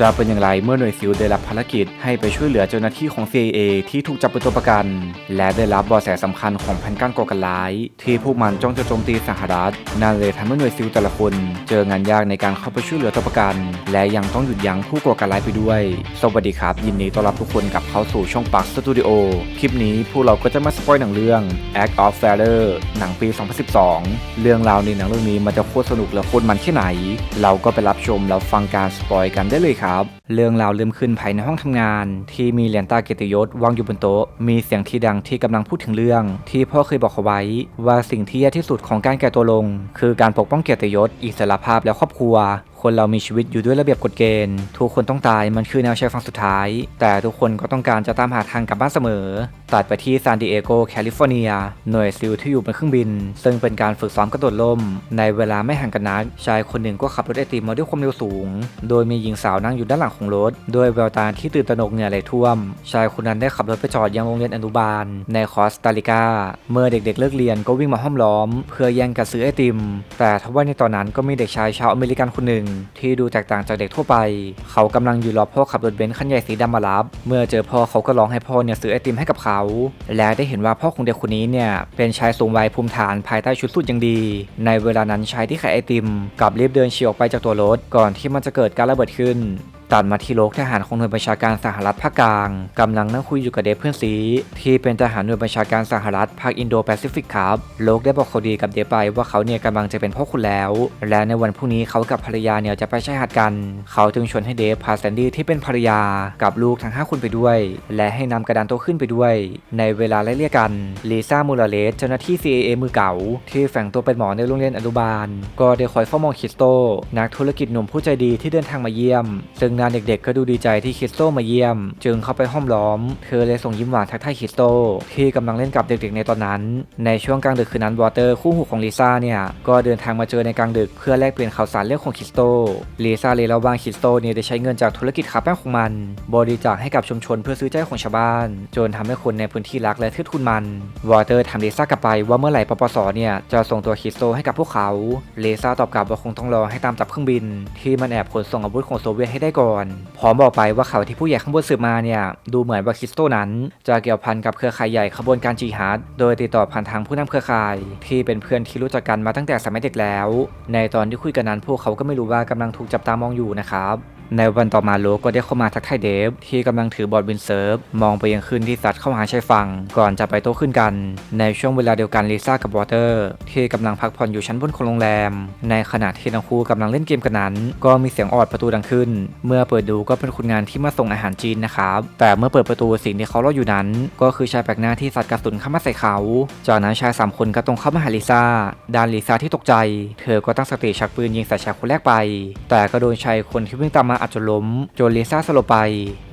จะเป็นอย่างไรเมื่อหน่วยซิลได้รับภารกิจให้ไปช่วยเหลือเจ้าหน้าที่ของ CIA ที่ถูกจับเป็นตัวประกัน และได้รับเบาะแสสำคัญของแผนการก่อการร้าย ที่พวกมันจ้องจะโจมตีสหรัฐนั่นเลยทำให้หน่วยซิลแต่ละคน เจองานยากในการเข้าไปช่วยเหลือตัวประกัน และยังต้องหยุดยั้งผู้ก่อการร้ายไปด้วย สวัสดีครับ ยินดีต้อนรับทุกคนกลับเข้าสู่ช่องปักสตูดิโอคลิปนี้พวกเราก็จะมาสปอยหนังเรื่อง Act of Valor หนังปี 2012 เรื่องราวในหนังเรื่องนี้มันจะโคตรสนุกและโคตรมันแค่ไหน เราก็ไปรับชมแล้วฟังการสปอยกันได้เลยครับเรื่องราวเริ่มขึ้นภายในห้องทำงาน ที่มีเหรียญตาเกียรติยศวางอยู่บนโต๊ะ มีเสียงที่ดังที่กำลังพูดถึงเรื่อง ที่พ่อเคยบอกเขาไว้ ว่าสิ่งที่แย่ที่สุดของการแก่ตัวลง คือการปกป้องเกียรติยศ อิสรภาพและครอบครัวคนเรามีชีวิตอยู่ด้วยระเบียบกฎเกณฑ์ ทุกคนต้องตายมันคือแนวชื่อฟังสุดท้าย แต่ทุกคนก็ต้องการจะตามหาทางกลับบ้านเสมอ ตัดไปที่ซานดิเอโกแคลิฟอร์เนีย หน่วยซิลที่อยู่บนเครื่องบิน ซึ่งเป็นการฝึกซ้อมกระโดดล่ม ในเวลาไม่ห่างกันนัก ชายคนหนึ่งก็ขับรถไอติมมาด้วยความเร็วสูง โดยมีหญิงสาวนั่งอยู่ด้านหลังของรถ ด้วยแววตาที่ตื่นตระหนกเหงื่อไหลท่วม ชายคนนั้นได้ขับรถไปจอดยังโรงเรียนอนุบาล ในคอสตาริกา เมื่อเด็กๆเลิกเรียนก็วิ่งมาห้อมล้อม เพื่อแย่งกันซื้อไอติม แต่ทว่าในตอนนั้นก็มีเด็กชายชาวอเมริกันคนหนึ่งที่ดูแตกต่างจากเด็กทั่วไป เขากำลังอยู่รอพ่อขับรถเบนซ์คันใหญ่สีดำมารับ เมื่อเจอพ่อเขาก็ร้องให้พ่อเนี่ยซื้อไอติมให้กับเขา และได้เห็นว่าพ่อของเด็กคนนี้เนี่ยเป็นชายสูงวัยภูมิฐานภายใต้ชุดสูทอย่างดี ในเวลานั้นชายที่ขายไอติมกับรีบเดินเฉียวไปจากตัวรถก่อนที่มันจะเกิดการระเบิดขึ้น ตัดมาที่โลกทหารของหน่วยบัญชาการสหรัฐภาคกลางกำลังนั่งคุยอยู่กับเดฟเพื่อนซีที่เป็นทหารหน่วยบัญชาการสหรัฐภาคอินโดแปซิฟิกครับโลกได้บอกเขาดีกับเดฟไปว่าเขาเนี่ยกำลังจะเป็นพ่อคุณแล้ว และในวันพรุ่งนี้เขากับภรรยาเนี่ยจะไปชายหาดกัน เขาจึงชวนให้เดฟพาแซนดี้ที่เป็นภรรยากับลูกทั้ง 5 คนไปด้วย และให้นำกระดานโต๊ะขึ้นไปด้วย ในเวลาไล่เลี่ยกันลิซ่ามูราเลสเจ้าหน้าที่ CIA มือเก่า ที่แฝงตัวเป็นหมอในโรงเรียนอนุบาล ก็ได้คอยเฝ้ามองคริสโตนักธุรกิจหนุ่มผู้ใจดีที่เดินทางมาเยี่ยม ซึ่งงานเด็กๆ ก็ดูดีใจที่คิสโตมาเยี่ยม จึงเข้าไปห้อมล้อม เธอเลยส่งยิ้มหวานทักทายคิสโตที่กำลังเล่นกับเด็กๆในตอนนั้น ในช่วงกลางดึกคืนนั้นวอเตอร์คู่หูของลิซ่าเนี่ยก็เดินทางมาเจอในกลางดึกเพื่อแลกเปลี่ยนข่าวสารเรื่องของคิสโตลิซ่าเลยเล่าว่าคิสโตเนี่ยได้ใช้เงินจากธุรกิจค้าแป้งของมัน บริจาคให้กับชุมชนเพื่อซื้อใจของชาวบ้าน จนทำให้คนในพื้นที่รักและทิดทุนมันวอเตอร์ถามลิซ่ากลับไปว่าเมื่อไหร่ปปสเนี่ยจะส่งตัวคิสโตให้กับพวกเขาลิซ่าตอบกลับว่าคงต้องรอให้ตามจับเครื่องบิน ที่มันแอบขนส่งอาวุธของโซเวียตให้ได้ก่อนพร้อมบอกไปว่าข่าวที่ผู้ใหญ่ข้างบนสืบมาเนี่ย ดูเหมือนว่าคริสโตนั้น จะเกี่ยวพันกับเครือข่ายใหญ่ขบวนการจีฮัดโดยติดต่อผ่านทางผู้นำเครือข่าย ที่เป็นเพื่อนที่รู้จักกันมาตั้งแต่สมัยเด็กแล้ว ในตอนที่คุยกันนั้นพวกเขาก็ไม่รู้ว่ากำลังถูกจับตามองอยู่นะครับ ในวันต่อมาโลกก็ได้เข้ามาทักทายเดฟที่กำลังถือบอร์ดวินเซิร์ฟมองไปยังขึ้นที่สัตว์เข้าหาชายฝั่งก่อนจะไปโต้ขึ้นกัน ในช่วงเวลาเดียวกันลิซ่ากับวอเตอร์ ที่กำลังพักผ่อนอยู่ชั้นบนของโรงแรม ในขณะที่ทั้งคู่กำลังเล่นเกมกันนั้น ก็มีเสียงออดประตูดังขึ้น เมื่อเปิดดูก็เป็นคนงานที่มาส่งอาหารจีนนะครับแต่เมื่อเปิดประตูสิ่งที่เขารออยู่นั้น ก็คือชายแปลกหน้าที่สัตว์กระสุนเข้ามาใส่เขาจากนั้นชายสามคนก็ตรงเข้ามาหาลิซ่าด้านลิซ่าที่ตกใจ เธอก็ตั้งสติชักปืนยิงใส่ชายคนแรกไป แต่ก็โดนชายคนที่วิ่งตามมาอัดจนล้มจนลิซ่าสลบไป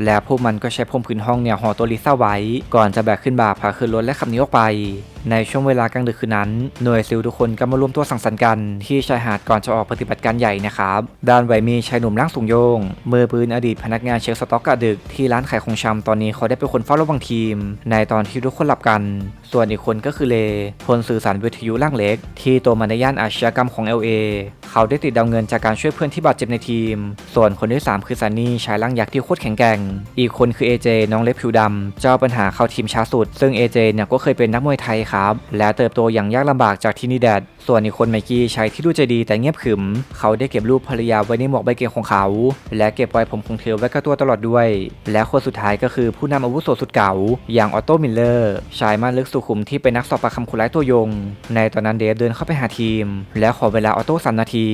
และพวกมันก็ใช้พรมพื้นห้องเนี่ยห่อตัวลิซ่าไว้ ก่อนจะแบกขึ้นบ่าพาขึ้นรถและขับหนีออกไป ในช่วงเวลากลางดึกคืนนั้น หน่วยซิลทุกคนก็มารวมตัวสังสรรค์กันที่ชายหาดก่อนจะออกปฏิบัติการใหญ่นะครับ ด้านไวมีชายหนุ่มร่างสูงโยง มือปืนอดีตพนักงานเชลสต็อกกะดึกที่ร้านขายของชำตอนนี้เขาได้เป็นคนเฝ้าระวังทีม ในตอนที่ทุกคนหลับกัน ส่วนอีกคนก็คือเลพลสื่อสารวิทยุร่างเล็ก ที่โตมาในย่านอาชญากรรมของ LA เขาได้ติดดาวเงินจากการช่วยเพื่อนที่บาดเจ็บในทีม ส่วนคนที่สามคือซันนี่ชายร่างยักษ์ที่โคตรแข็งแกร่ง อีกคนคือ AJ น้องเล็บผิวดำเจ้าปัญหาเข้าทีมช้าสุด ซึ่ง AJ เนี่ยก็เคยเป็นนักมวยไทยครับ และเติบโตอย่างยากลำบากจากที่นิแดด ส่วนอีกคนไมกี้ชายที่ดูใจดีแต่เงียบขรึม เขาได้เก็บรูปภรรยาไว้ในหมวกใบเกงของเขา และเก็บไว้ผมของเธอไว้กับตัวตลอดด้วย และคนสุดท้ายก็คือผู้นำอาวุโสสุดเก่า อย่างออโตมิลเลอร์ชายม่านลึกสุขุมที่เป็นนักสอบปากคำคนร้ายตัวยง ในตอนนั้นเดฟเดินเข้าไปหาทีม และขอเวลาออโต้สามนาที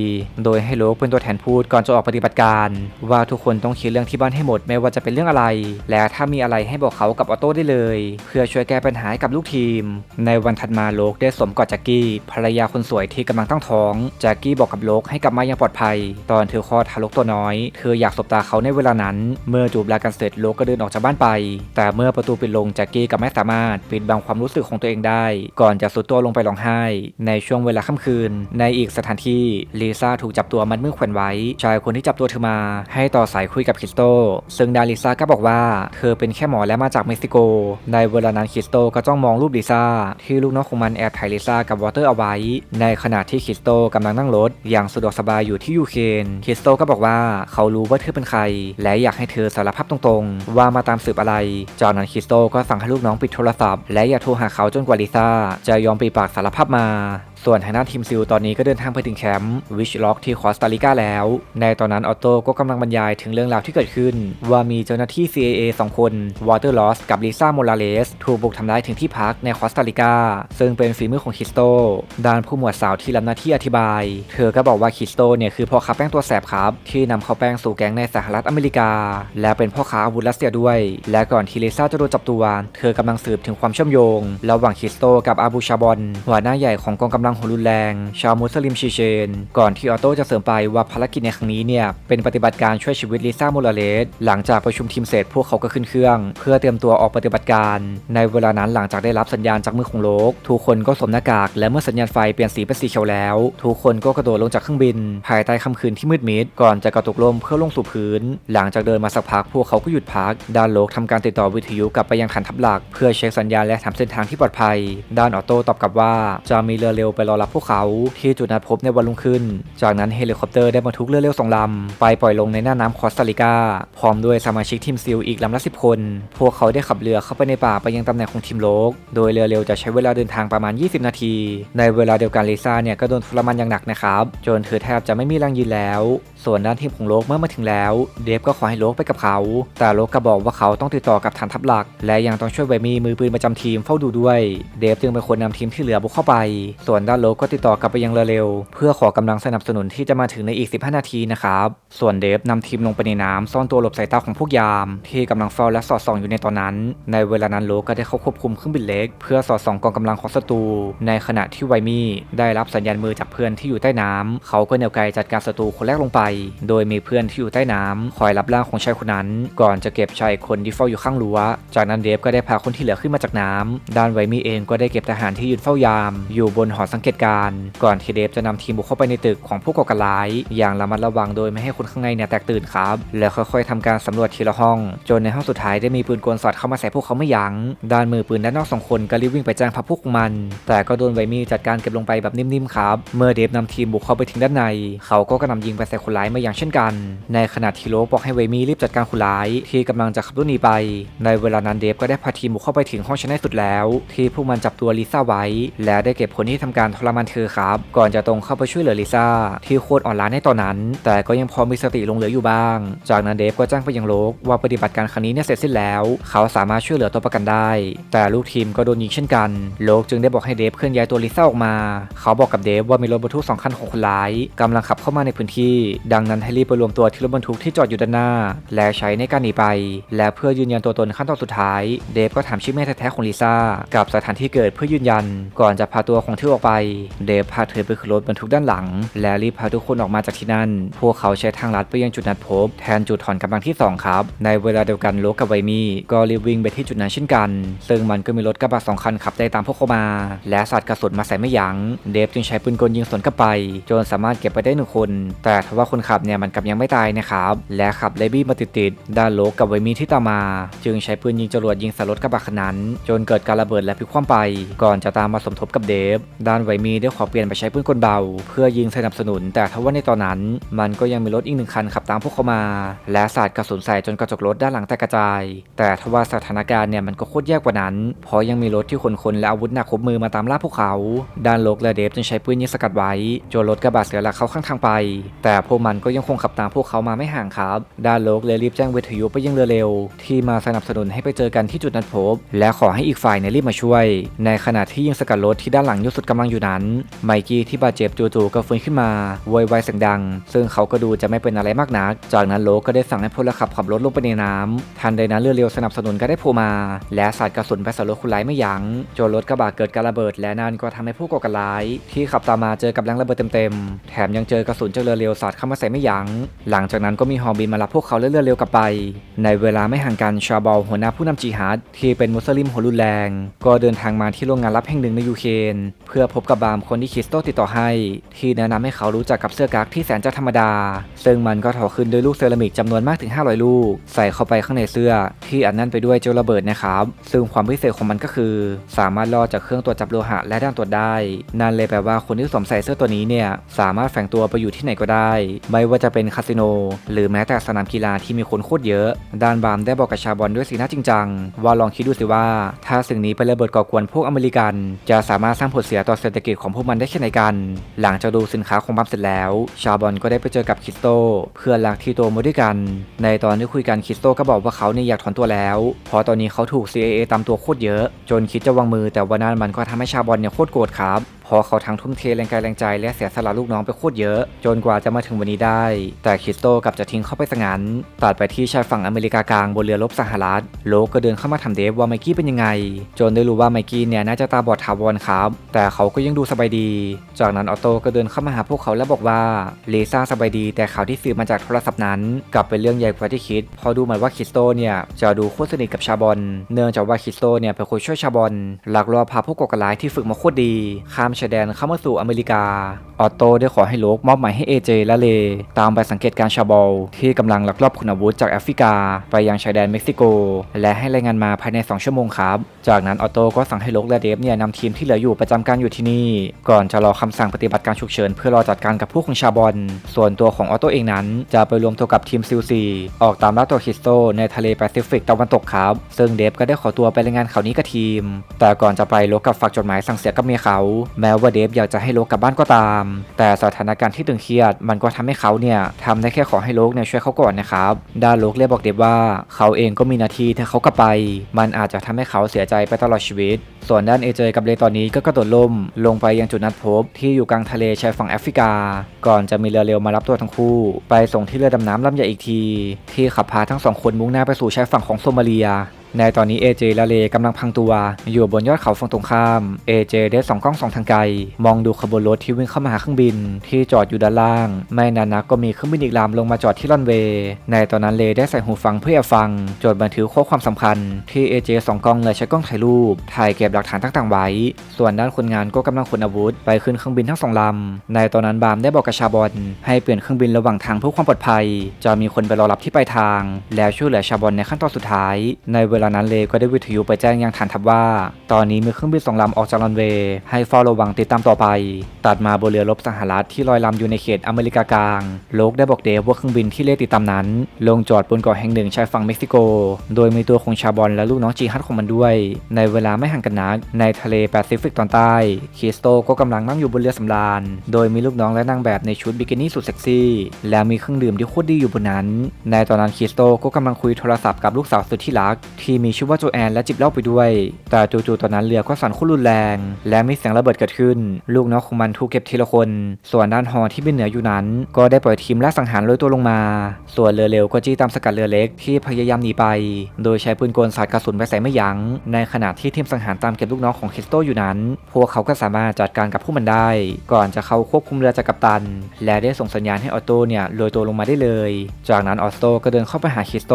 โดยให้โลกเป็นตัวแทนพูดก่อนจะออกปฏิบัติการ ว่าทุกคนต้องคลียร์เรื่องที่บ้านให้หมดไม่ว่าจะเป็นเรื่องอะไร และถ้ามีอะไรให้บอกเขากับออโต้ได้เลย เพื่อช่วยแก้ปัญหาให้กับลูกทีม ในในวันถัดมาโลกได้สวมกอดแจ็กกี้ภรรยาคนสวยที่กำลังตั้งท้องแจ็กกี้บอกกับโลกให้กลับมาอย่างปลอดภัย ตอนเธอคลอดทารกตัวน้อย เธออยากสบตาเขาในเวลานั้น เมื่อจูบลากันเสร็จโลกก็เดินออกจากบ้านไป แต่เมื่อประตูปิดลงแจ็กกี้ก็ไม่สามารถปิดบังความรู้สึกของตัวเองได้ ก่อนจะสุดตัวลงไปร้องไห้ ในช่วงเวลาค่ำคืน ในอีกสถานที่ลิซ่าถูกจับตัวมัดมือแขวนไว้ ชายคนที่จับตัวเธอมา ให้ต่อสายคุยกับคริสโต ซึ่งดาลิซ่าก็บอกว่า เธอเป็นแค่หมอและมาจากเม็กซิโก ในเวลานั้นคริสโตก็จ้องมองรูปลิซ่าที่ลูกน้องของมันแอบถ่ายลิซ่ากับวอเตอร์เอาไว้ ในขณะที่คริสโตกำลังนั่งรถ อย่างสะดวกสบายอยู่ที่ยูเคนคริสโตก็บอกว่าเขารู้ว่าเธอเป็นใคร และอยากให้เธอสารภาพตรงๆ ว่ามาตามสืบอะไร จากนั้นคริสโตก็สั่งให้ลูกน้องปิดโทรศัพท์และอย่าโทรหาเขาจนกว่าลิซ่าจะยอมปรีปากสารภาพมา ส่วนทางด้านทีมซิลตอนนี้ก็เดินทางไปถึงแคมป์วิชล็อกที่คอสตาริกาแล้ว ในตอนนั้นออโต้ก็กำลังบรรยายถึงเรื่องราวที่เกิดขึ้น ว่ามีเจ้าหน้าที่ CAA 2 คนวอเตอร์ลอสกับลิซ่าโมราเลสถูกบุกทำร้ายถึงที่พักในคอสตาริกา ซึ่งเป็นฝีมือของคิสโตด้านผู้หมวดสาวที่รับหน้าที่อธิบาย เธอก็บอกว่าคิสโตเนี่ยคือพ่อค้าแป้งตัวแสบครับ ที่นำเข้าแป้งสู่แก๊งในสหรัฐอเมริกา และเป็นพ่อค้าอาวุธรัสเซียด้วย และก่อนที่ลิซ่าจะโดนจับตัว เธอกำลังสืบถึงความเชื่อมโยง ระหว่างคิสโตกับอาบูชาบอนหัวหน้าใหญ่ของกองกำลังหัวรุนแรง ชาวมุสลิมชีเชน ก่อนที่ออโต้จะเสริมไปว่าภารกิจในครั้งนี้เนี่ยเป็นปฏิบัติการช่วยชีวิตลิซ่ามราเลสหลังจากประชุมทีมเสร็จพวกเขาก็ขึ้นเครื่อง เพื่อเตรียมตัวออกปฏิบัติการ ในเวลานั้นหลังจากได้รับสัญญาณจากมือของโลก ทุกคนก็สวมหน้ากาก และเมื่อสัญญาณไฟเปลี่ยนสีเป็นสีเขียวแล้ว ทุกคนก็กระโดดลงจากเครื่องบิน ภายใต้ค่ำคืนที่มืดมิดก่อนจะกระตุกลมเพื่อลงสู่พื้น หลังจากเดินมาสักพักพวกเขาก็หยุดพัก ด้านโลกทำการติดต่อวิทยุกลับไปยังฐานทัพหลัก เพื่อเช็คสัญญาณและถามเส้นทางที่ปลอดภัย ด้านออโต้ตอบกลับว่าจะมีเรือเร็วไปรอรับพวกเขาที่จุดนัดพบในวันรุ่งขึ้น จากนั้นเฮลิคอปเตอร์ได้บรรทุกเรือเร็วสองลำ ไปปล่อยลงในหน้าน้ำคอสตาริกา พร้อมด้วยสมาชิกทีมซิลอีกลำละสิบคน พวกเขาได้ขับเรือเข้าไปในป่าไปยังตำแหน่งของทีมโลก โดยเรือเร็วจะใช้เวลาเดินทางประมาณ 20 นาที ในเวลาเดียวกันลิซ่าเนี่ยก็โดนทรมานอย่างหนักนะครับจนเธอแทบจะไม่มีแรงยืนแล้ว ส่วนด้านทีมของโลกเมื่อมาถึงแล้ว เดฟก็ขอให้โลกไปกับเขา แต่โลกก็บอกว่าเขาต้องติดต่อกับฐานทัพหลัก และยังต้องช่วยไวมีมือปืนประจำทีมเฝ้าดูด้วย เดฟจึงเป็นคนนำทีมที่เหลือบุกเข้าไป ส่วนด้านโลกก็ติดต่อกลับไปยังเรือเร็ว เพื่อขอกำลังสนับสนุนที่จะมาถึงในอีก 15 นาทีนะครับ ส่วนเดฟนำทีมลงไปในน้ำซ่อนตัวหลบสายตาของพวกยาม ที่กำลังเฝ้าและสอดส่องอยู่ในตอนนั้น ในเวลานั้นโลก็ได้เข้าควบคุมเครื่องบินเล็ก เพื่อสอดส่องกองกำลังของศัตรูในขณะที่ไวมี่ได้รับสัญญาณมือจากเพื่อนที่อยู่ใต้น้ำเขาก็แนวไกลจัดการศัตรูคนแรกลงไป โดยมีเพื่อนที่อยู่ใต้น้ำคอยรับร่างของชายคนนั้น ก่อนจะเก็บชายคนที่เฝ้าอยู่ข้างรั้ว จากนั้นเดฟก็ได้พาคนที่เหลือขึ้นมาจากน้ำด้านไวมี่เองก็ได้เก็บทหารที่ยืนเฝ้ายาม อยู่บนหอสังเกตการก่อนที่เดฟจะนำทีมบุกเข้าไปในตึกของผู้ก่อการร้าย อย่างระมัดระวังโดยไม่ให้คนข้างในเนี่ยแตกตื่นครับ แล้วค่อยๆทำการสำรวจทีละห้อง จนในห้องสุดท้ายได้มีปืนกลสอดเข้ามาใส่พวกเขาไม่ยัง้งด้านมือปืนด้านนอกสองคนก็รีบวิ่งไปแจ้งพักพวกมัน แต่ก็โดนไวมี่จัดการเก็บลงไปแบบนิ่มๆครับ เมื่อเดฟนำทีมบุกเข้าไปถึงด้านใน เขาก็กระหน่ำยิงไปใส่คนร้ายมาอย่างเช่นกัน ในขณะที่โลบอกให้ไวมี่รีบจัดการคนร้ายที่กำลังจะขับรถหนีไป ในเวลานั้นเดฟก็ได้พาทีมบุกเข้าไปถึงห้องชั้นในสุดแล้ว ที่พวกมันจับตัวลิซ่าไว้ และได้เก็บคนที่ทำการทรมานเธอครับ ก่อนจะตรงเข้าไปช่วยเหลือลิซ่าที่โคตรอ่อนล้าในตอนนั้น แต่ก็ยังพอมีสติลงเหลืออยู่บ้าง จากนั้นเดฟก็แจ้งไปยังโลกว่าปฏิบัติการครั้งนี้เนี่ยเสร็จสิ้นแล้ว เขาสามารถช่วยเหลือตัวประกันได้ แต่ลูกทีมก็โดนยิงเช่นกัน โลกจึงได้บอกให้เดฟเคลื่อนย้ายตัวลิซ่าออกมา เขาบอกกับเดฟว่ามีรถบรรทุกสองคันของคนร้ายกำลังขับเข้ามาในพื้นที่ ดังนั้นให้รีบไปรวมตัวที่รถบรรทุกที่จอดอยู่ด้านหน้า และใช้ในการหนีไป และเพื่อยืนยันตัวตนขั้นตอนสุดท้าย เดฟก็ถามชื่อแม่แท้ๆของลิซ่ากับสถานที่เกิดเพื่อยืนยัน ก่อนจะพาตัวของเธอออกไปเดฟพาเธอไปขึ้นรถบรรทุกด้านหลัง และรีบพาทุกคนออกมาจากที่นั่น พวกเขาใช้ทางลัดไปยังจุดนัดพบ แทนจุดถอนกำลังที่ 2 ครับ ในเวลาเดียวกันโลกกับไวมี่ก็รีบวิ่งไปที่จุดนั้นเช่นกัน ซึ่งมันก็มีรถกระบะสองคันขับไล่ตามพวกเขามา และสัตว์กระสุนมาใส่ไม่ยัง้ง เดฟจึงใช้ปืนกลยิงสวนกลับไป จนสามารถเก็บไปได้หนึ่งคน แต่ทว่าคนขับเนี่ยมันกลับยังไม่ตายนะครับ และขับไล่บี้มาติดๆด้านโลกกับไวมี่ที่ตามมา จึงใช้ปืนยิงจรวดยิงใส่รถกระบะคันนั้น จนเกิดการระเบิดและพลิกคว่ำไป ก่อนจะตามมาสมทบกับเดฟด้านไวมีได้ขอเปลี่ยนไปใช้ปืนกลเบา เพื่อยิงสนับสนุน แต่ทว่าในตอนนั้น มันก็ยังมีรถอีกหนึ่งคันขับตามพวกเขามา และสาดกระสุนใส่จนกระจกรถด้านหลังแตกกระจาย แต่ทว่าสถานการณ์เนี่ยมันก็โคตรแย่กว่านั้น เพราะยังมีรถที่ขนคนและอาวุธหนักครบมือมาตามล่าพวกเขา ด้านโลกและเดฟจึงใช้ปืนยิงสกัดไว้จนรถกระบะเสียหลักเข้าข้างทางไป แต่พวกมันก็ยังคงขับตามพวกเขามาไม่ห่างครับ ด้านโลกเลยรีบแจ้งวิทยุไปยังเรือเร็ว ที่มาสนับสนุนให้ไปเจอกันที่จุดนัดพบ และขอให้อีกฝ่ายเนี่ยรีบมาช่วย ในขณะที่ยิงสกัดรถที่ด้านหลังยุสุดกำลังอยู่นั้น ไมกี้ที่บาดเจ็บจู่ๆก็ฟื้นขึ้นมาโวยวายเสียงดัง ซึ่งเขาก็ดูจะไม่เป็นอะไรมากนัก จากนั้นโลก็ได้สั่งให้พลขับขับรถลงไปในน้ำทันใดนั้นเรือเร็วสนับสนุนก็ได้โผล่มา และสาดกระสุนไปใส่รถคนร้ายไม่ยัง้งจนรถกระบะเกิดการระเบิด และนั่นก็ทำให้ผู้ก่อการร้าย ที่ขับตามมาเจอกับแรงระเบิดเต็มๆแถมยังเจอกระสุนจากเรือเร็วสาดเข้ามาใส่ไม่ยัง้ง หลังจากนั้นก็มีฮอบินมารับพวกเขาเรือเร็วกลับไป ในเวลาไม่ห่างกันชาบอลหัวหน้าผู้นำจิฮัดที่เป็นมุสลิมหัวรุนแรง ก็เดินทางมาที่โรงงานรับแห่งหนึ่งในยูเครนเพื่อพบกับบามคนที่คริสโตติดต่อให้ ที่แนะนำให้เขารู้จักกับเสื้อกั๊กที่แสนจะธรรมดา ซึ่งมันก็ทอขึ้นด้วยลูกเซรามิกจำนวนมากถึง 500 ลูก ใส่เข้าไปข้างในเสื้อ ที่อัดแน่นไปด้วยเจลระเบิดนะครับ ซึ่งความพิเศษของมันก็คือ สามารถลอดจากเครื่องตรวจจับโลหะและด้านตรวจได้ นั่นเลยแปลว่าคนที่สวมใส่เสื้อตัวนี้เนี่ยสามารถแฝงตัวไปอยู่ที่ไหนก็ได้ ไม่ว่าจะเป็นคาสิโน หรือแม้แต่สนามกีฬาที่มีคนโคตรเยอะ ด้านบามได้บอกกับชาบอนด้วยสีหน้าจริงจังว่าลองคิดดูสิว่า ถ้าสิ่งนี้ไประเบิดก่อกวนพวกอเมริกัน จะสามารถสร้างผลเสียต่อเศรษฐกิจของพวกมันได้แค่ไหนกัน หลังจากดูสินค้าของบัมเสร็จแล้ว ชาบอนก็ได้ไปเจอกับคริสโต เพื่อนรักที่โตมาด้วยกัน ในตอนที่คุยกันคริสโตก็บอกว่าเขาเนี่ยอยากถอนตัวแล้วเพราะตอนนี้เขาถูก CIA ตามตัวโคตรเยอะ จนคิดจะวางมือแต่วันนั้นมันก็ทำให้ชาบอนเนี่ยโคตรโกรธครับ เพอเขาทั้งทุ่มเทแรงกายแรงใจและเสียสละลูกน้องไปโคตรเยอะ จนกว่าจะมาถึงวันนี้ได้ แต่คริสโตกลับจะทิ้งเขาไปซะงั้นตัดไปที่ชายฝั่งอเมริกากลางบนเรือรบสหรัฐโลกก็เดินเข้ามาถามเดฟว่าไมกี้เป็นยังไง จนได้รู้ว่าไมกี้เนี่ยน่าจะตาบอดถาวรครับ แต่เขาก็ยังดูสบายดี จากนั้นออโต้ก็เดินเข้ามาหาพวกเขาแล้วบอกว่าลิซ่าสบายดี แต่ข่าวที่สืบมาจากโทรศัพท์นั้น กลับเป็นเรื่องใหญ่กว่าที่คิด พอดูเหมือนว่าคริสโตเนี่ยจะดูโคตรสนิทกับชาบอน เนื่องจากว่าคริสโตเนี่ยเป็นคนช่วยชาบอนลักลอบพาพวกก่อการร้ายที่ฝึกมาโคตรดีข้ามชายแดนเข้ามาสู่อเมริกา ออโต้ได้ขอให้โลกมอบหมายให้ AJ และเล ตามไปสังเกตการชาบอลที่กำลังลักลอบขนอาวุธจากแอฟริกา ไปยังชายแดนเม็กซิโก และให้รายงานมาภายใน 2 ชั่วโมงครับ จากนั้นออโต้ก็สั่งให้โลกและเดฟเนี่ยนำทีมที่เหลืออยู่ประจำการอยู่ที่นี่ ก่อนจะรอคำสั่งปฏิบัติการฉุกเฉินเพื่อรอจัดการกับผู้ของชาบอลส่วนตัวของออโต้เองนั้น จะไปรวมตัวกับทีมซิลซีออกตามล่าตัวคริสโตในทะเลแปซิฟิกตะวันตกครับ ซึ่งเดฟก็ได้ขอตัวไปรายงานข่าวนี้กับทีม แต่ก่อนจะไปโลกกับฝากจดหมายสั่งเสียกับเมียเขาแม้ว่าเดฟอยากจะให้โลกกลับบ้านก็ตาม แต่สถานการณ์ที่ตึงเครียด มันก็ทำให้เขาเนี่ยทำได้แค่ขอให้โลกเนี่ยช่วยเขาก่อนนะครับด้านโลกเลยบอกเดฟว่า เขาเองก็มีนาทีถ้าเขากลับไป มันอาจจะทำให้เขาเสียใจไปตลอดชีวิต ส่วนด้านเอเจกับเลตอนนี้ก็กระโดดล่ม ลงไปยังจุดนัดพบ ที่อยู่กลางทะเลชายฝั่งแอฟริกา ก่อนจะมีเรือเร็วมารับตัวทั้งคู่ ไปส่งที่เรือดำน้ำลำใหญ่อีกที ที่ขับพาทั้งสองคนมุ่งหน้าไปสู่ชายฝั่งของโซมาเลีย ในตอนนี้ AJ และเลกำลังพังตัวอยู่บนยอดเขาฝั่งตรงข้าม AJ ได้ส่องกล้องสองทางไกล มองดูขบวนรถที่วิ่งเข้ามาหาเครื่องบิน ที่จอดอยู่ด้านล่าง ไม่นานนักก็มีเครื่องบินอีกลำลงมาจอดที่รันเวย์ ในตอนนั้นเลได้ใส่หูฟังเพื่อฟัง จดบันทึกข้อความสำคัญ ที่ AJ ส่องกล้องเลยใช้กล้องถ่ายรูป ถ่ายเก็บหลักฐานต่างๆไว้ ส่วนด้านคนงานก็กำลังขนอาวุธไปขึ้นเครื่องบินทั้งสองลำ ในตอนนั้นบามได้บอกกับชาบอนให้เปลี่ยนเครื่องบินระหว่างทางเพื่อความปลอดภัย จะมีคนไปรอรับที่ปลายทาง แล้วช่วยเหลือชาบอนในขั้นตอนสุดท้าย ในเวลานั้นเลก็ได้วิทยุไปแจ้งยังฐานทัพว่า ตอนนี้มีเครื่องบินสองลำออกจากรันเวย์ให้เฝ้าระวังติดตามต่อไป ตัดมาบนเรือรบสหรัฐที่ลอยลำอยู่ในเขตอเมริกากลาง โลกได้บอกเดฟว่าเครื่องบินที่เลติดตามนั้น ลงจอดบนเกาะแห่งหนึ่งชายฝั่งเม็กซิโก โดยมีตัวของชาบอนและลูกน้องจีฮัตของมันด้วย ในเวลาไม่ห่างกันนักในทะเลแปซิฟิกตอนใต้คริสโตก็กำลังนั่งอยู่บนเรือสำราญ โดยมีลูกน้องและนางแบบในชุดบิกินี่สุดเซ็กซี่ และมีเครื่องดื่มที่โคตรดีอยู่บนนั้น ในตอนนั้นคริสโตก็กำลังคุยโทรศัพท์กับลูกสาวสุดที่รักททีมีชื่อว่าโจแอนและจิบเหล้าไปด้วย แต่จู่ๆตอนนั้นเรือก็สั่นโคตรรุนแรง และมีเสียงระเบิดเกิดขึ้น ลูกน้องของมันถูกเก็บทีละคน ส่วนด้านฮอที่บินเหนืออยู่นั้น ก็ได้ปล่อยทีมล่าสังหารโรยตัวลงมา ส่วนเรือเร็วก็จี้ตามสกัดเรือเล็กที่พยายามหนีไป โดยใช้ปืนกลสาดกระสุนไปใส่ไม่ยัง้ง ในขณะที่ทีมสังหารตามเก็บลูกน้องของคริสโตอยู่นั้น พวกเขาก็สามารถจัดการกับพวกมันได้ ก่อนจะเข้าควบคุมเรือจากกัปตัน และได้ส่งสัญญาณให้ออโต้เนี่ยโรยตัวลงมาได้เลย จากนั้นออโต้ก็เดินเข้าไปหาคริสโต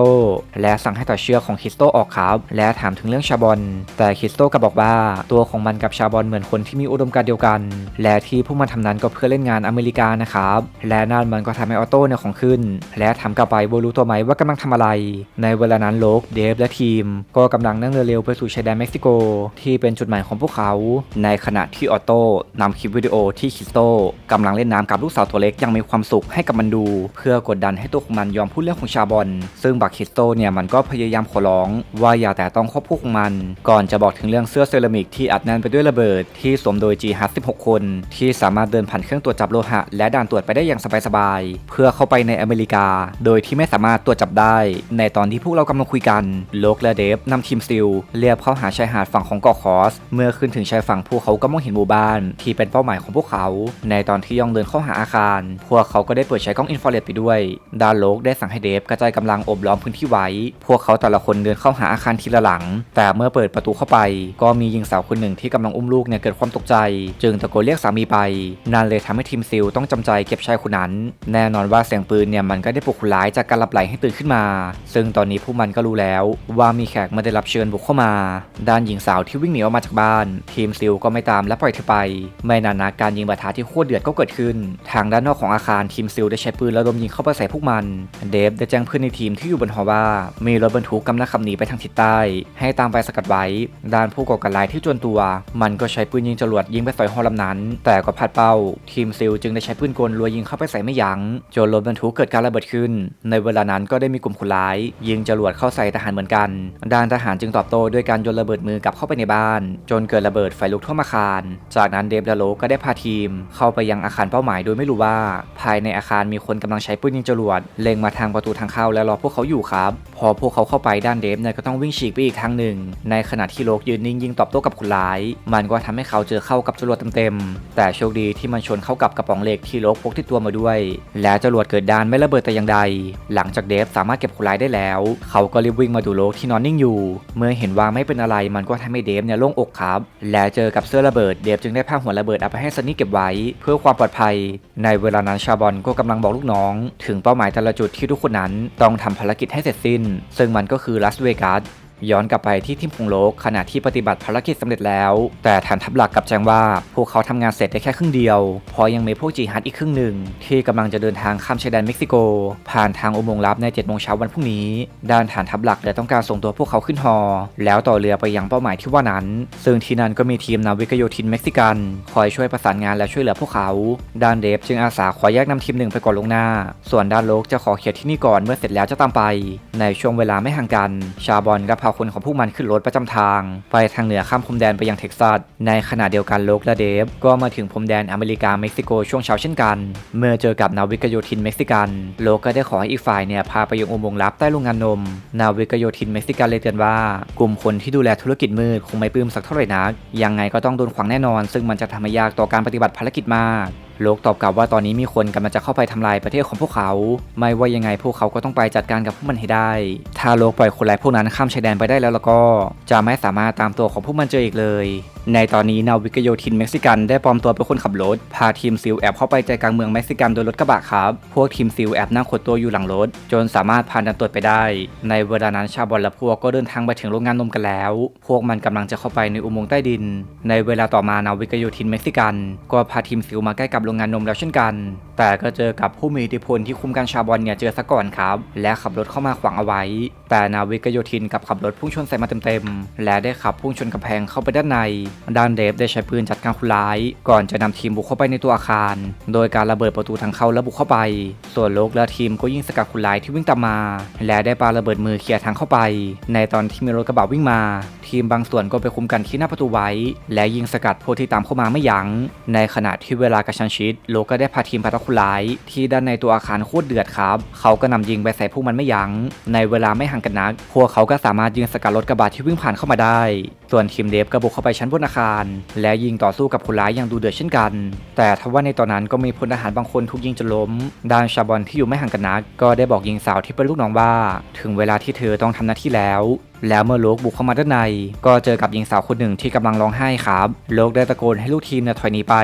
และสั่งให้ตัดเชือกของคริสโตออกครับ และถามถึงเรื่องชาบอน แต่คริสโตก็บอกว่าตัวของมันกับชาบอนเหมือนคนที่มีอุดมการณ์เดียวกัน และที่พวกมันทำนั้นก็เพื่อเล่นงานอเมริกานะครับ และนั่นมันก็ทำให้ออโต้เนี่ยของขึ้น และถามกลับไปว่ารู้ตัวไหมว่ากำลังทำอะไร ในเวลานั้นโลกเดฟและทีม ก็กำลังนั่งเรือเร็วไปสู่ชายแดนเม็กซิโก ที่เป็นจุดหมายของพวกเขา ในขณะที่ออโต้นำคลิปวิดีโอที่คริสโตกำลังเล่นน้ำกับลูกสาวตัวเล็กอยังมีความสุขให้กับมันดู เพื่อกดดันให้ตัวของมันยอมพูดเรื่องของชาบอน ซึ่งบักคริสโตเนี่ยมันก็พยายามขอร้องว่าอย่าแต่ต้องครอบครัวของมัน ก่อนจะบอกถึงเรื่องเสื้อเซรามิกที่อัดแน่นไปด้วยระเบิด ที่สวมโดย g ฮั16 คน ที่สามารถเดินผ่านเครื่องตรวจจับโลหะ และด่านตรวจไปได้อย่างสบายๆ เพื่อเข้าไปในอเมริกา โดยที่ไม่สามารถตรวจจับได้ ในตอนที่พวกเรากำลังคุยกันโลกและเดฟนำทีมซิลเรียบเข้าหาชายหาดฝั่งของเกาะคอส เมื่อขึ้นถึงชายฝั่งพวกเขาก็มองเห็นหมู่บ้าน ที่เป็นเป้าหมายของพวกเขา ในตอนที่ย่องเดินเข้าหาอาคาร พวกเขาก็ได้เปิดใช้กล้องอินฟราเรดไปด้วยด้านโลกได้สั่งให้เดฟกระจายกำลังอบล้อมพื้นที่ไว้ พวกเขาแต่ละคนเดินเข้าหาาอาคารทีละหลัง แต่เมื่อเปิดประตูเข้าไป ก็มีหญิงสาวคนหนึ่งที่กำลังอุ้มลูกเนี่ยเกิดความตกใจ จึงตะโกนเรียกสามีไป นั่นเลยทำให้ทีมซิลต้องจำใจเก็บชายคนนั้น แน่นอนว่าเสียงปืนเนี่ยมันก็ได้ปลุกคนร้ายจากการหลับไหลให้ตื่นขึ้นมา ซึ่งตอนนี้พวกมันก็รู้แล้วว่ามีแขกมาได้รับเชิญบุกเข้ามา ด้านหญิงสาวที่วิ่งหนีออกมาจากบ้าน ทีมซิลก็ไม่ตามและปล่อยเธอไป ไม่นานนักการยิงปะทะที่โคตรเดือดก็เกิดขึ้น ทางด้านนอกของอาคารทีมซิลได้ใช้ปืนระดมยิงเข้าไปใส่พวกมัน เดฟได้แจ้งเพื่อนในทีมที่อยู่บนหอว่า มีรถบรรทุกกำลังขับหนีไปทางทิศใต้ ให้ตามไปสกัดไว้ ด้านผู้ก่อการร้ายที่จวนตัว มันก็ใช้ปืนยิงจรวดยิงไปใส่หอลำนั้น แต่ก็พลาดเป้า ทีมซิลจึงได้ใช้ปืนกลรัวยิงเข้าไปใส่ไม่ยัง้งจนรถบรรทุกเกิดการระเบิดขึ้น ในเวลานั้นก็ได้มีกลุ่มคนร้าย ยิงจรวดเข้าใส่ทหารเหมือนกัน ด้านทหารจึงตอบโต้ด้วยการโยนระเบิดมือกลับเข้าไปในบ้าน จนเกิดระเบิดไฟลุกท่วมอาคาร จากนั้นเดฟและโลก็ได้พาทีม เข้าไปยังอาคารเป้าหมายโดยไม่รู้ว่า ภายในอาคารมีคนกำลังใช้ปืนยิงจรวดเล็งมาทางประตูทางเข้าและรอพวกเขาอยู่ครับ พอพวกเขาเข้าไปด้านเดฟเนี่ยก็ต้องวิ่งฉีกไปอีกทางหนึ่ง ในขณะที่โลกยืนนิ่งยิงตอบโต้กับคนร้าย มันก็ทำให้เขาเจอเข้ากับจรวดเต็มๆ แต่โชคดีที่มันชนเข้ากับกระป๋องเหล็กที่โลกพกที่ตัวมาด้วย และจรวดเกิดด้านไม่ระเบิดแต่อย่างใด หลังจากเดฟสามารถเก็บคนร้ายได้แล้ว เขาก็รีบวิ่งมาดูโลกที่นอนนิ่งอยู่ เมื่อเห็นว่าไม่เป็นอะไรมันก็ทำให้เดฟเนี่ยโล่งอกครับ และเจอกับเสื้อระเบิดเดฟจึงได้พาหัวระเบิดเอาไปให้ซันนี่เก็บไว้ เพื่อความปลอดภัย ในเวลานั้นชาบอนก็กำลังบอกลูกน้อง ถึงเป้าหมายแต่ละจุดที่ทุกคนนั้นต้องทำภารกิจให้เสร็จสิ้น ซึ่งมันก็คือลาสเวกัส ย้อนกลับไปที่ทิมพงโลกขณะที่ปฏิบัติภารกิจสำเร็จแล้ว แต่ฐานทัพหลักกับแจ้งว่า พวกเขาทำงานเสร็จได้แค่ครึ่งเดียวเพราะยังมีพวกจีฮัดอีกครึ่งหนึ่ง ที่กำลังจะเดินทางข้ามชายแดนเม็กซิโก ผ่านทางอุโมงค์ลับใน7จ็ดโมงเช้าวันพรุ่งนี้ ด้านฐานทัพหลักเลยต้องการส่งตัวพวกเขาขึ้นฮอ แล้วต่อเรือไปยังเป้าหมายที่ว่านั้น ซึ่งที่นั่นก็มีทีมนาวิกโยธินเม็กซิกัน คอยช่วยประสานงานและช่วยเหลือพวกเขา ด้านเดฟจึงอาสาขอแยกนำทีมหนึ่งไปก่อนลวงหน้า ส่วนด้านโลกจะขอเขียที่นี่ก่อนเมื่อเสร็จแล้วจะตามไป ในช่วงเวลาไม่ห่างกัน ชาบอนก็พาคนของพวกมันขึ้นรถประจำทาง ไปทางเหนือข้ามพรมแดนไปยังเท็กซัส ในขณะเดียวกันโลกและเดฟ ก็มาถึงพรมแดนอเมริกาเม็กซิโกช่วงเช้าเช่นกัน เมื่อเจอกับนาวิกโยธินเม็กซิกัน โลกก็ได้ขอให้อีกฝ่ายเนี่ยพาไปยังอุโมงค์ลับใต้โรงงานนม นาวิกโยธินเม็กซิกันเลยเตือนว่า กลุ่มคนที่ดูแลธุรกิจมืดคงไม่ปลื้มสักเท่าไหร่นักยังไงก็ต้องโดนขวางแน่นอน ซึ่งมันจะทำให้ยากต่อการปฏิบัติภารกิจมากโลกตอบกลับว่าตอนนี้มีคนกำลังจะเข้าไปทำลายประเทศของพวกเขา ไม่ว่ายังไงพวกเขาก็ต้องไปจัดการกับพวกมันให้ได้ ถ้าโลกปล่อยคนร้ายพวกนั้นข้ามชายแดนไปได้แล้วแล้วก็จะไม่สามารถตามตัวของพวกมันเจออีกเลย ในตอนนี้นาวิกโยธินเม็กซิกันได้ปลอมตัวเป็นคนขับรถ พาทีมซิลแอบเข้าไปใจกลางเมืองเม็กซิกันโดยรถกระบะครับ พวกทีมซิลแอบนั่งขดตัวอยู่หลังรถ จนสามารถผ่านด่านตรวจไปได้ ในเวลานั้นชาวบอลและพวกก็เดินทางไปถึงโรงงานนมกันแล้ว พวกมันกำลังจะเข้าไปในอุโมงค์ใต้ดิน ในเวลาต่อมานาวิกโยธินเม็กซิกัน ก็พาทีมซิลมาใกล้กับโรงงานนมแล้วเช่นกัน แต่ก็เจอกับผู้มีอิทธิพลที่คุมการชาบอลเนี่ยเจอซะก่อนครับ และขับรถเข้ามาขวางเอาไว้ แต่นาวิกโยธินกับขับรถพุ่งชนใส่มาเต็มๆ และได้ขับพุ่งชนกำแพงเข้าไปด้านใน ด้านเดฟได้ใช้ปืนจัดการคนร้าย ก่อนจะนำทีมบุกเข้าไปในตัวอาคาร โดยการระเบิดประตูทางเข้าและบุกเข้าไป ส่วนโลกและทีมก็ยิงสกัดคนร้ายที่วิ่งตามมา และได้ปาระเบิดมือเคลียร์ทางเข้าไป ในตอนที่มีรถกระบะวิ่งมา ทีมบางส่วนก็ไปคุมกันที่หน้าประตูไว้ และยิงสกัดพวกที่ตามเข้ามาไม่ยัง้งในขณะที่เวลากระชันชิด โลก็ได้พาทีมพัทคนร้ยที่ด้านในตัวอาคารโคตรเดือดครับ เขาก็นำยิงไปใส่พวกมันไม่ยัง้ง ในเวลาไม่ห่างกันนัก พวกเขาก็สามารถยิงสกัดรถกระบะที่วิ่งผ่านเข้ามาได้ ส่วนทีมเดฟก็บุกเข้าไปชั้นบนอาคาร และยิงต่อสู้กับคนร้ายอย่างดูเดือดเช่นกัน แต่ทว่าในตอนนั้นก็มีพลทหารบางคนถูกยิงจนล้ม ด้านชาบอนที่อยู่ไม่ห่างกันนัก ก็ได้บอกหญิงสาวที่เป็นลูกน้องว่า ถึงเวลาที่เธอต้องทำหน้าที่แล้ว แล้วเมื่อโลกบุกเข้ามาด้านใน ก็เจอกับหญิงสาวคนหนึ่งที่กำลังร้องไห้ครับโลกได้ตะโกนให้ลูกทีมเนี่ยถอยหนีไป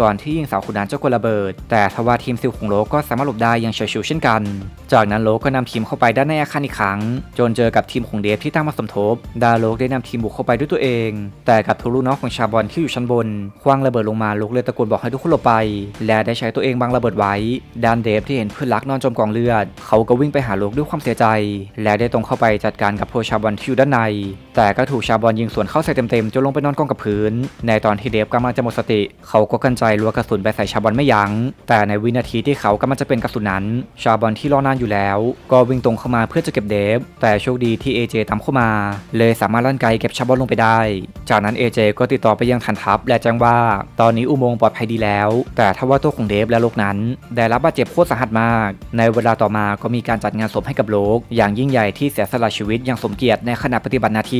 ก่อนที่หญิงสาวคนนั้นจะกดระเบิด แต่ทว่าทีมซิลของโลกก็สามารถหลบได้อย่างเฉียดฉิวเช่นกัน จากนั้นโลกก็นำทีมเข้าไปด้านในอาคารอีกครั้ง จนเจอกับทีมของเดฟที่ตั้งมาสมทบ ดาโลกได้นำทีมบุกเข้าไปด้วยตัวเอง แต่กับทุลูน้องของชาบอนที่อยู่ชั้นบนคว้างระเบิดลงมาโลกเลยตะโกนบอกให้ทุกคนหลบไป และได้ใช้ตัวเองบังระเบิดไว้ดานเดฟที่เห็นเพื่อนรักนอนจมกองเลือด เขาก็วิ่งไปหาโลกด้วยความเสียใจ และได้ตรงเข้าไปจัดการกับพวกชาบอนคิวด้านในแต่ก็ถูกชาบอนยิงสวนเข้าใส่เต็มๆจนลงไปนอนกองกับพื้น ในตอนที่เดฟกำลังจะหมดสติ เขาก็กันใจรัวกระสุนไปใส่ชาบอนไม่ยัง้ง แต่ในวินาทีที่เขากำลังจะเป็นกระสุนนั้น ชาบอนที่รอนานอยู่แล้ว ก็วิ่งตรงเข้ามาเพื่อจะเก็บเดฟ แต่โชคดีที่ AJ ตามเข้ามา เลยสามารถลั่นไกเก็บชาบอนลงไปได้ จากนั้น AJ ก็ติดต่อไปยังฐานทัพ และแจ้งว่า ตอนนี้อุโมงค์ปลอดภัยดีแล้ว แต่ทว่าตัวของเดฟและโลกนั้น ได้รับบาดเจ็บโคตรสาหัสมาก ในเวลาต่อมาก็มีการจัดงานศพให้กับโลก อย่างยิ่งใหญ่ที่เสียสละชีวิตอย่างสมเกียรติในขณะปฏิบัติหน้าที่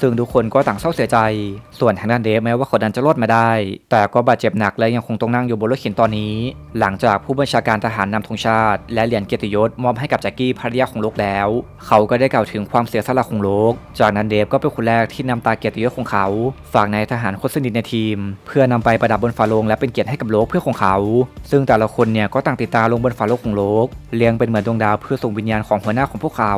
ซึ่งทุกคนก็ต่างเศร้าเสียใจ ส่วนทางด้านเดฟแม้ว่าเขาดันจะรอดมาได้ แต่ก็บาดเจ็บหนักและยังคงต้องนั่งอยู่บนรถเข็นตอนนี้ หลังจากผู้บัญชาการทหารนำธงชาติ และเหรียญเกียรติยศมอบให้กับแจ็คกี้ภรรยาของโลกแล้ว เขาก็ได้กล่าวถึงความเสียสละของโลก จากนั้นเดฟก็เป็นคนแรกที่นำตาเกียรติยศของเขา ฝากนายทหารคนสนิทในทีม เพื่อนำไปประดับบนฝาโลงและเป็นเกียรติให้กับโลกเพื่อของเขา ซึ่งแต่ละคนเนี่ยก็ต่างติดตาลงบนฝาโลงของโลกเรียงเป็นเหมือนดวงดาวเพื่อส่งวิญญาณของหัวหน้าของพวกเขา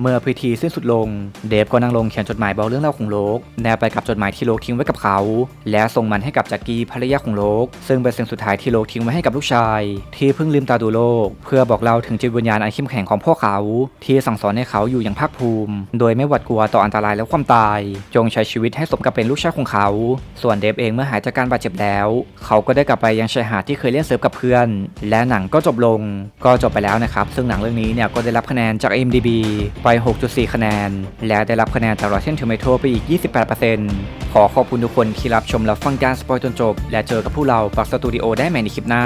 เมื่อพิธีสิ้นสุดลง เดฟก็นั่งลงเขียนจดหมายบอกเรื่องราวของโลก แนบไปกับจดหมายที่โลกทิ้งไว้กับเขา และส่งมันให้กับจ็คกี้ภรรยาของโลก ซึ่งเป็นสิ่งสุดท้ายที่โลกทิ้งไว้ให้กับลูกชาย ที่เพิ่งลืมตาดูโลก เพื่อบอกเล่าถึงจิตวิญญาณอันเข้มแข็งของพวกเขา ที่สั่งสอนให้เขาอยู่อย่างภาคภูมิ โดยไม่หวาดกลัวต่ออันตรายและความตาย จงใช้ชีวิตให้สมกับเป็นลูกชายของเขา ส่วนเดฟเองเมื่อหายจากการบาดเจ็บแล้ว เขาก็ได้กลับไปยังชายหาดที่เคยเล่นเซิร์ฟกับเพื่อน และหนังก็จบลง ก็จบไปแล้วนะครับ ซึ่งหนังเรื่องนี้เนี่ยก็ได้รับคะแนนจาก IMDb ไป 6.4 คะแนน และได้รับคะแนนจาก Rotten Tomato ไปอีก 28%ขอขอบคุณทุกคนที่รับชมและฟังการสปอยจนจบ และเจอกับพวกเราปักสตูดิโอได้ใหม่ในคลิปหน้า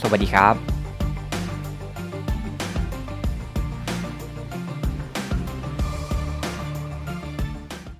สวัสดีครับ